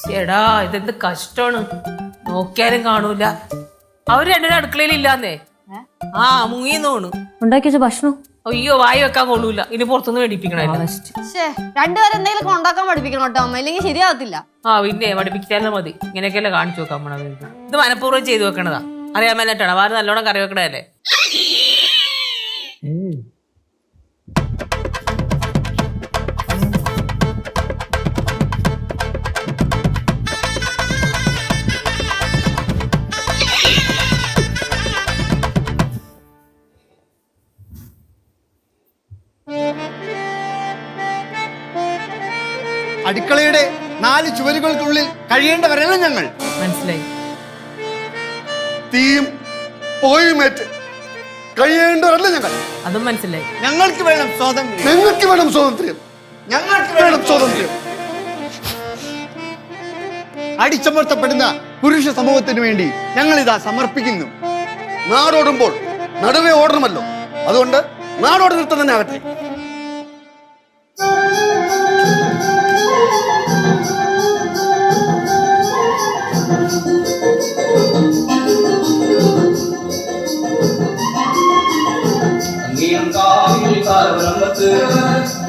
ചേടാ ഇതെന്ത് കഷ്ടാണ് നോക്കിയാലും കാണൂല. അവർ രണ്ടിനും അടുക്കളയിൽ ഇല്ലാന്നേ. ആ മുങ്ങിന്നോണ് ഉണ്ടാക്കി വെച്ച ഭക്ഷണം? അയ്യോ വായി വെക്കാൻ കൊള്ളൂല. ഇനി പുറത്തുനിന്ന് മേടിപ്പിക്കണല്ലോ ശ്ശേ രണ്ടുപേരും എന്തെങ്കിലും ഉണ്ടാക്കാൻ പഠിപ്പിക്കണം കേട്ടോ അമ്മ. ഇല്ലെങ്കിൽ ശരിയാകത്തില്ല ആ പിന്നെ പഠിപ്പിച്ചാലും മതി. ഇങ്ങനെയൊക്കെയല്ലേ കാണിച്ചു നോക്കാം നമ്മളെ ഇത് മനഃപൂർവം ചെയ്തു വെക്കണതാ. അറിയാൻ മേലായിട്ടാണ്. വാര് നല്ലോണം കറി വെക്കണതല്ലേ? അടുക്കളയുടെ നാല് ചുവരുകൾക്കുള്ളിൽ കഴിയേണ്ടവരല്ല ഞങ്ങൾ. മനസ്സിലായി. തീയും പോയുമേറ്റ് കഴിയേണ്ടവരല്ല ഞങ്ങൾ. അതും മനസ്സിലായി. ഞങ്ങൾക്ക് വേണം സ്വാതന്ത്ര്യം. ഞങ്ങൾക്ക് വേണം സ്വാതന്ത്ര്യം. ഞങ്ങൾക്ക് വേണം സ്വാതന്ത്ര്യം. അടിച്ചമർത്തപ്പെടുന്ന പുരുഷ സമൂഹത്തിന് വേണ്ടി ഞങ്ങൾ ഇതാ സമർപ്പിക്കുന്നു. നാടോടുമ്പോൾ നടുവേ ഓടണമല്ലോ. അതുകൊണ്ട് നാടോടി നൃത്തം തന്നെ ആകട്ടെ.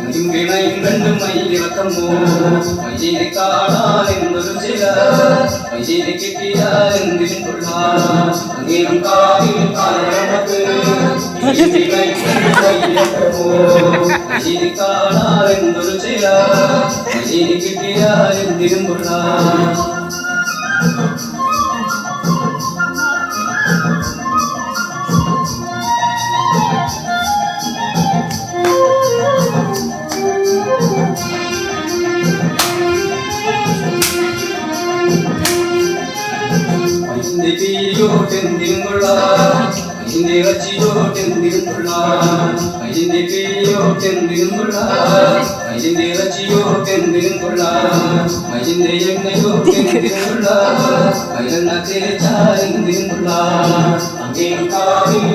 വിളയിലും മയ്യിളക്കമോ മയ്യിനെ കാണാൻ എന്നൊരു ചില മയ്യിനെ കിട്ടിയാൽ എന്തിനും കൊള്ളാം അങ്ങേരും കാവിൽ കാലത്ത് മയ്യിനെ കാണാൻ എന്നൊരു ചില മയ്യിനെ കിട്ടിയാൽ എന്തിനും കൊള്ളാം കൊള്ളാം അതിന്റെ ഇറച്ചിയോട്ടെന്തിനും കൊള്ളാം അതിന്റെ പേരിയോട്ടെന്തിനും കൊള്ളാം അതിന്റെ ഇറച്ചിയോട്ടെന്തിനും കൊള്ളാം അതിന്റെ എണ്ണയോട്ടെന്തിനും കൊള്ളാം അതിലെണ്ണ തേച്ചാലെന്തിനും കാവിൽ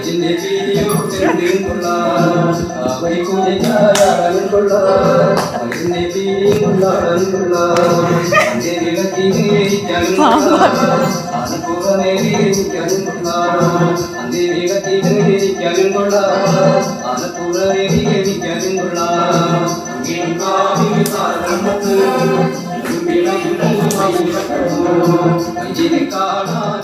അതിന്റെ പീലിയോട്ടെന്തിനും കൊള്ളാം അവളെ കുടിക്കായാളുള്ള അതിന്റെ പീലിയുള്ള അതിന്റെ വിളക്കിനേരിക്കാനും ആനപ്പുറമേരിക്കാനും കൊള്ളാം അതിന്റെ വിളക്കിനേരിക്കാനും കൊള്ളാം ആനപ്പുറമേരിക്കാനും കൊള്ളാം കാവിൽ കാലത്ത് വിളയും മയിലിറക്കമോ മയിലെ കാണാൻ